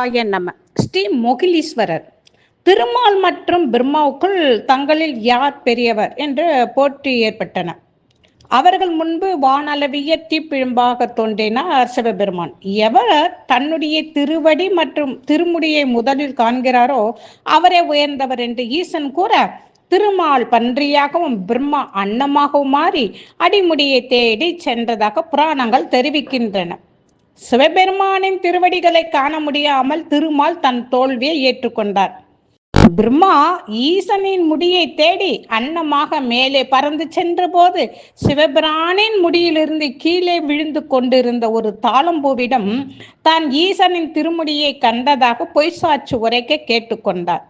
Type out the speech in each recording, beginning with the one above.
ஆய நம ஸ்ரீ மொகிலீஸ்வரர். திருமால் மற்றும் பிரம்மாவுக்குள் தங்களில் யார் பெரியவர் என்று போட்டி ஏற்பட்டன. அவர்கள் முன்பு வானளவிய தீப்பிழும்பாக தோன்றினார் சிவபெருமான். எவர் தன்னுடைய திருவடி மற்றும் திருமுடியை முதலில் காண்கிறாரோ அவரே உயர்ந்தவர் என்று ஈசன் கூற திருமால் பன்றியாகவும் பிரம்மா அன்னமாகவும் மாறி அடிமுடியை தேடி சென்றதாக புராணங்கள் தெரிவிக்கின்றன. சிவபெருமானின் திருவடிகளை காண முடியாமல் திருமால் தன் தோல்வியை ஏற்றுக்கொண்டார். பிரம்மா ஈசனின் முடியை தேடி அன்னமாக மேலே பறந்து சென்ற போது சிவபிரானின் முடியிலிருந்து கீழே விழுந்து கொண்டிருந்த ஒரு தாளம்பூவிடம் தான் ஈசனின் திருமுடியை கண்டதாக பொய் சாட்சி உரைக்க கேட்டுக்கொண்டார்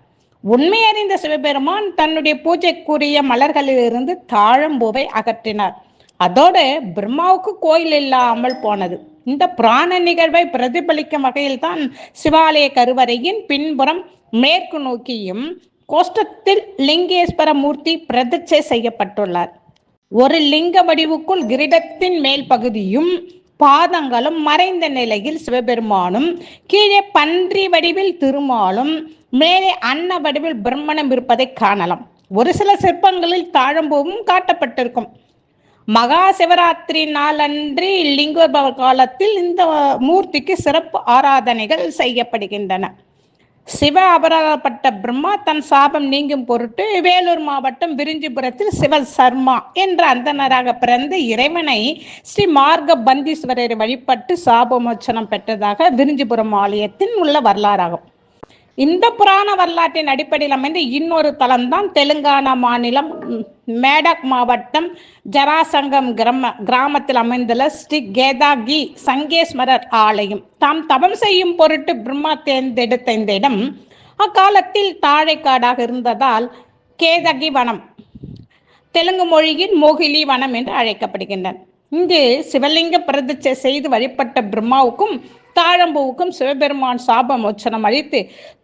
உண்மை அறிந்த சிவபெருமான் தன்னுடைய பூஜைக்குரிய மலர்களிலிருந்து தாழம்பூவை அகற்றினார். அதோடு பிரம்மாவுக்கு கோயில் இல்லாமல் போனது. இந்த புராண நிகழ்வை பிரதிபலிக்கும் வகையில் தான் சிவாலய கருவறையின் பின்புறம் மேற்கு நோக்கியும் கோஷ்டத்தில் லிங்கேஸ்வர மூர்த்தி பிரதிட்சை செய்யப்பட்டுள்ளார். ஒரு லிங்க வடிவுக்குள் கிரீடத்தின் மேல் பகுதியும் பாதங்களும் மறைந்த நிலையில் சிவபெருமானும் கீழே பன்றி வடிவில் திருமாலும் மேலே அன்ன வடிவில் பிரம்மணம் இருப்பதை காணலாம். ஒரு சில சிற்பங்களில் தாழம்பூவும் காட்டப்பட்டிருக்கும். மகா சிவராத்திரி நாளன்றி லிங்கோத்பவ காலத்தில் இந்த மூர்த்திக்கு சிறப்பு ஆராதனைகள் செய்யப்படுகின்றன. சிவ அபராதப்பட்ட பிரம்மா தன் சாபம் நீங்கும் பொருட்டு வேலூர் மாவட்டம் விரிஞ்சிபுரத்தில் சிவ சர்மா என்ற அந்தனராக பிறந்து இறைவனை ஸ்ரீ மார்க்க பந்தீஸ்வரரை வழிபட்டு சாபமோச்சனம் பெற்றதாக விரிஞ்சிபுரம் ஆலயத்தின் உள்ள வரலாறாகும். இந்த புராண வரலாற்றின் அடிப்படையில் அமைந்த இன்னொரு தலம்தான் தெலுங்கானா மாநிலம் மேடக் மாவட்டம் ஜராசங்கம் கிராம கிராமத்தில் அமைந்துள்ள ஸ்ரீ கேதாகி சங்கேஸ்வரர் ஆலயம். தாம் தபம் செய்யும் பொருட்டு பிரம்மா தேர்ந்தெடுத்த இந்த இடம் அக்காலத்தில் தாழைக்காடாக இருந்ததால் கேதகி வனம் தெலுங்கு மொழியின் மோகிலி வனம் என்று அழைக்கப்படுகின்றன. இங்கு சிவலிங்க பிரதிச்சை செய்து வழிபட்ட பிரம்மாவுக்கும் தாழம்பூவுக்கும் சிவபெருமான் சாப மோச்சனம் அளித்து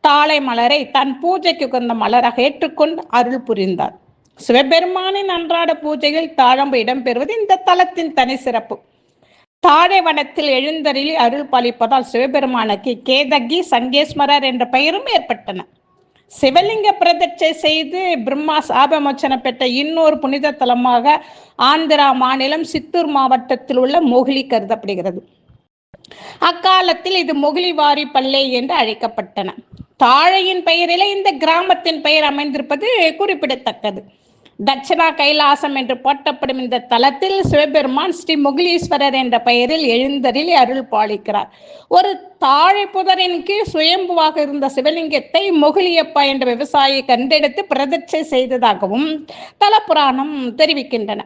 தாளை மலரை தன் பூஜைக்கு கொண்ட மலராக ஏற்றுக்கொண்டு அருள் புரிந்தார். சிவபெருமானின் அன்றாட பூஜையில் தாழம்பு இடம்பெறுவது இந்த தலத்தின் தனி சிறப்பு. தாழை வனத்தில் எழுந்தருளி அருள் பாலிப்பதால் சிவபெருமானுக்கு கேதகி சங்கேஸ்வரர் என்ற பெயரும் ஏற்பட்டன. சிவலிங்க பிரதட்சை செய்து பிரம்மா சாபமோச்சனம் பெற்ற இன்னொரு புனித தலமாக ஆந்திரா மாநிலம் சித்தூர் மாவட்டத்தில் உள்ள மொகிலி கருதப்படுகிறது. அக்காலத்தில் இது முகிலிவாரி பல்லே என்று அழைக்கப்பட்டன. தாழையின் பெயரில் இந்த கிராமத்தின் பெயர் அமைந்திருப்பது குறிப்பிடத்தக்கது. தட்சிணா கைலாசம் என்று போட்டப்படும் இந்த தலத்தில் சிவபெருமான் ஸ்ரீ முகிலீஸ்வரர் என்ற பெயரில் எழுந்தரில் அருள் பாலிக்கிறார். ஒரு தாழை புதரின் கீழ் சுயம்புவாக இருந்த சிவலிங்கத்தை மொகிலியப்பா என்ற விவசாயி கண்டெடுத்து பிரதட்சை செய்ததாகவும் தலப்புராணம் தெரிவிக்கின்றன.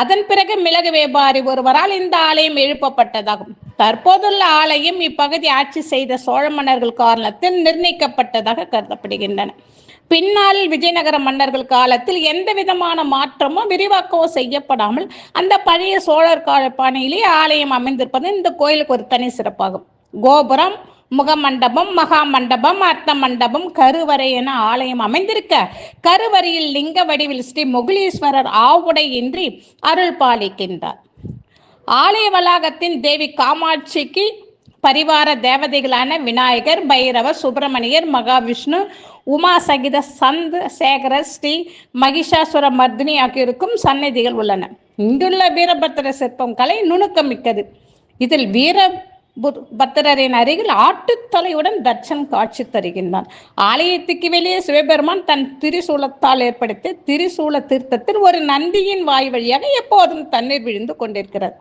அதன் பிறகு மிளகு வியாபாரி ஒருவரால் இந்த ஆலயம் எழுப்பப்பட்டதாகும். தற்போதுள்ள ஆலயம் இப்பகுதி ஆட்சி செய்த சோழ மன்னர்கள் காரணத்தில் நிர்ணயிக்கப்பட்டதாக கருதப்படுகின்றன. பின்னால் விஜயநகர மன்னர்கள் காலத்தில் எந்த விதமான மாற்றமோ விரிவாக்கமோ செய்யப்படாமல் அந்த பழைய சோழர் கால பாணியிலே ஆலயம் அமைந்திருப்பது இந்த கோயிலுக்கு ஒரு தனி சிறப்பாகும். கோபுரம் முகமண்டபம் மகா மண்டபம் அர்த்த மண்டபம் கருவறை என ஆலயம் அமைந்திருக்க. கருவறையில் லிங்க வடிவில் ஸ்ரீ முகுலீஸ்வரர் ஆவுடை இன்றி அருள் பாலிக்கின்றார். ஆலய வளாகத்தின் தேவி காமாட்சிக்கு பரிவார தேவதைகளான விநாயகர் பைரவ சுப்பிரமணியர் மகாவிஷ்ணு உமா சகித சந்த் சேகர ஸ்ரீ மகிஷாசுர மர்தினி ஆகியோருக்கும் சன்னதிகள் உள்ளன. இங்குள்ள வீரபத்திர சிற்பம் கலை நுணுக்கமிக்கது. இதில் வீர பத்திரரின் அருகில் ஆட்டுத்தலையுடன் தட்சன் காட்சி தருகின்றான். ஆலயத்துக்கு வெளியே சிவபெருமான் தன் திரிசூலத்தால் ஏற்படுத்தி திரிசூல தீர்த்தத்தில் ஒரு நந்தியின் வாய் வழியாக எப்போதும் தண்ணீர் விழுந்து கொண்டிருக்கிறது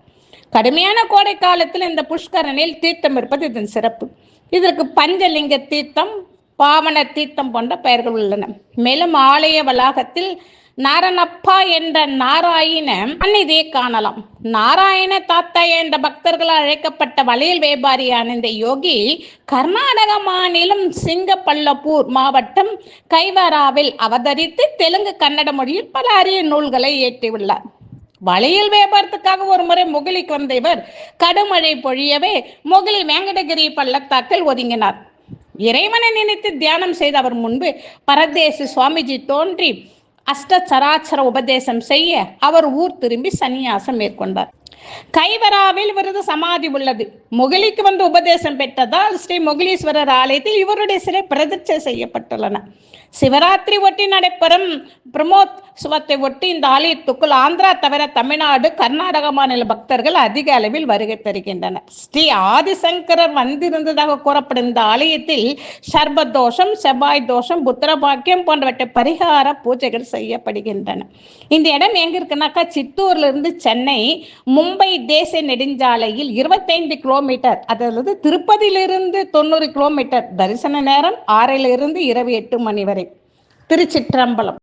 கடுமையான கோடை காலத்தில் இந்த புஷ்கரனில் தீர்த்தம் இருப்பது இதன் சிறப்பு. இதற்கு பஞ்சலிங்க தீர்த்தம் பாவன தீர்த்தம் போன்ற பெயர்கள் உள்ளன. மேலும் ஆலய வளாகத்தில் நாரணப்பா என்ற நாராயண அந்நிதியை காணலாம். நாராயண தாத்தாய என்ற பக்தர்களால் அழைக்கப்பட்ட வளையல் வியாபாரியான இந்த யோகி கர்நாடக மாநிலம் சிங்கப்பள்ளப்பூர் மாவட்டம் கைவராவில் அவதரித்து தெலுங்கு கன்னட மொழியில் பல அரிய நூல்களை இயற்றியுள்ளார். வளையல் வியாபாரத்துக்காக ஒரு முறை முகிலிக்கு வந்த இவர் கடுமழை பொழியவே முகிலி வேங்கடகிரி பள்ளத்தாக்கில் ஒதுங்கினார். இறைவனை நினைத்து தியானம் செய்த அவர் முன்பு பரதேசி சுவாமிஜி தோன்றி அஷ்ட சராச்சர உபதேசம் செய்ய அவர் ஊர் திரும்பி சன்னியாசம் மேற்கொண்டார். கைவராவில் இவரது சமாதி உள்ளது. முகிலிக்கு வந்து உபதேசம் பெற்றதால் ஸ்ரீ முகிலீஸ்வரர் ஆலயத்தில் இவருடைய சிலை பிரதிஷ்டை செய்யப்பட்டுள்ளன. சிவராத்திரி ஒட்டி நடைபெறும் பிரமோத்சவத்தை ஒட்டி இந்த ஆலயத்துக்குள் ஆந்திரா தவிர தமிழ்நாடு கர்நாடக மாநில பக்தர்கள் அதிக அளவில் வருகை தருகின்றனர். ஸ்ரீ ஆதிசங்கரர் வந்திருந்ததாக கூறப்படும் இந்த ஆலயத்தில் சர்ப தோஷம் செவ்வாய் தோஷம் புத்திரபாக்கியம் போன்றவற்றை பரிகார பூஜைகள் செய்யப்படுகின்றன. இந்த இடம் எங்க இருக்குன்னாக்கா சித்தூர்ல இருந்து சென்னை மும்பை தேசிய நெடுஞ்சாலையில் இருபத்தைந்து கிலோமீட்டர் அதாவது திருப்பதியிலிருந்து தொண்ணூறு கிலோமீட்டர் தரிசன நேரம் ஆறிலிருந்து இரவு எட்டு மணி வரை. திருச்சிற்றம்பலம்.